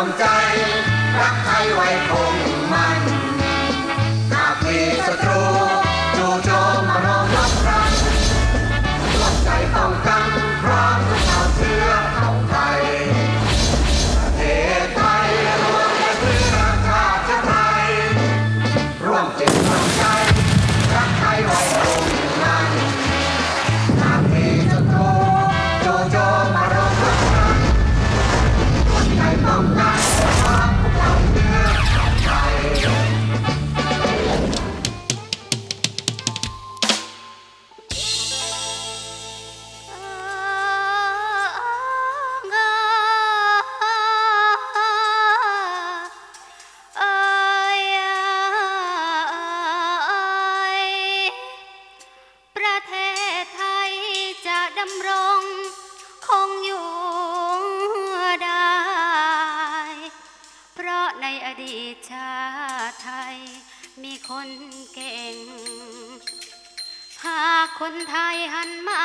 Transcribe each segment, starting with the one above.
วมใจ รักไทยไว้คงำรงคงอยู่ได้ เพราะในอดีตชาติไทย มีคนเก่ง หากคนไทยหันมา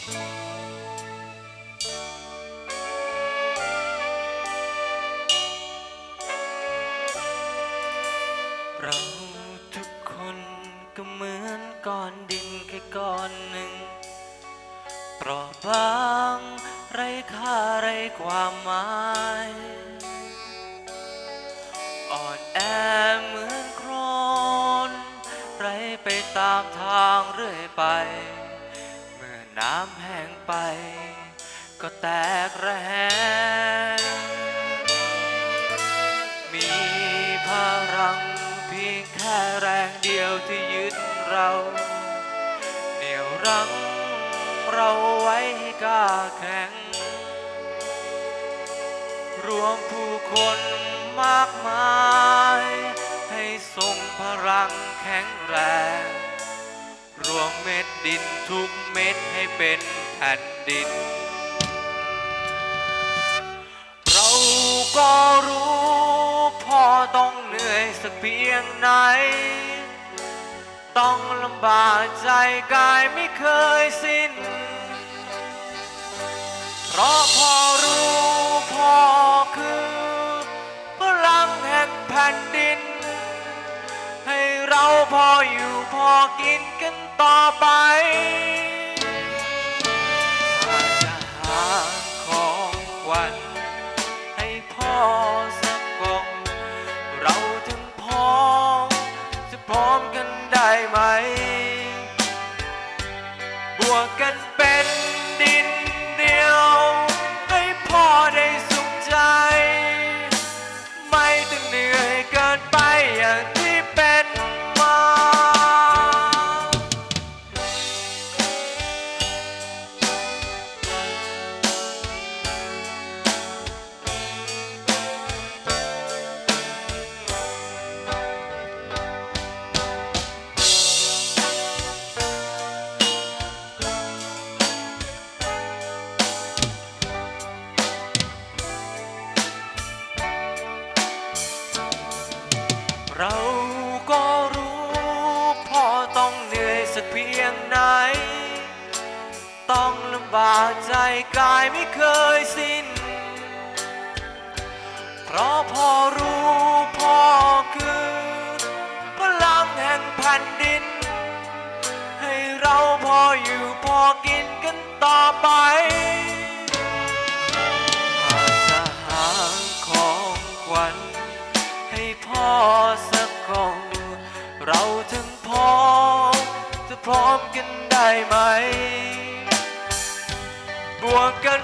เราทุกคนก็เหมือนก้อนดินแค่ก้อนหนึ่งเปราะบางไรค่าไรความหมาย อ่อนแอเหมือนโครนไรไปตามทางเรื่อยไป น้ำแห้งไป ก็แตกระแหงมีพลังเพียงแค่แรงเดียวที่ยึดเราเหนี่ยวรั้งเราไว้ให้กล้าแข็ง รวมผู้คนมากมาย ให้ทรงพลังแข็งแรง รวมเม็ดดินทุกเม็ดให้เป็นแผ่นดิน เราก็รู้พ่อต้องเหนื่อยสักเพียงไหน ต้องลำบากใจกายไม่เคยสิ้น เพราะพ่อ พอกินกันต่อไปถ้าจะหาของขวัญให้พ่อสักกล่องเราถึงพร้อมจะพร้อมกันได้ไหม บวกกัน พ่อรู้พ่อคือ พลังแห่งแผ่นดิน ให้เราพออยู่พอกินกันต่อไปอาสหาของขวัญ ให้พ่อสักกองเราถึงพอจะพร้อมกันได้ไหม บวกกัน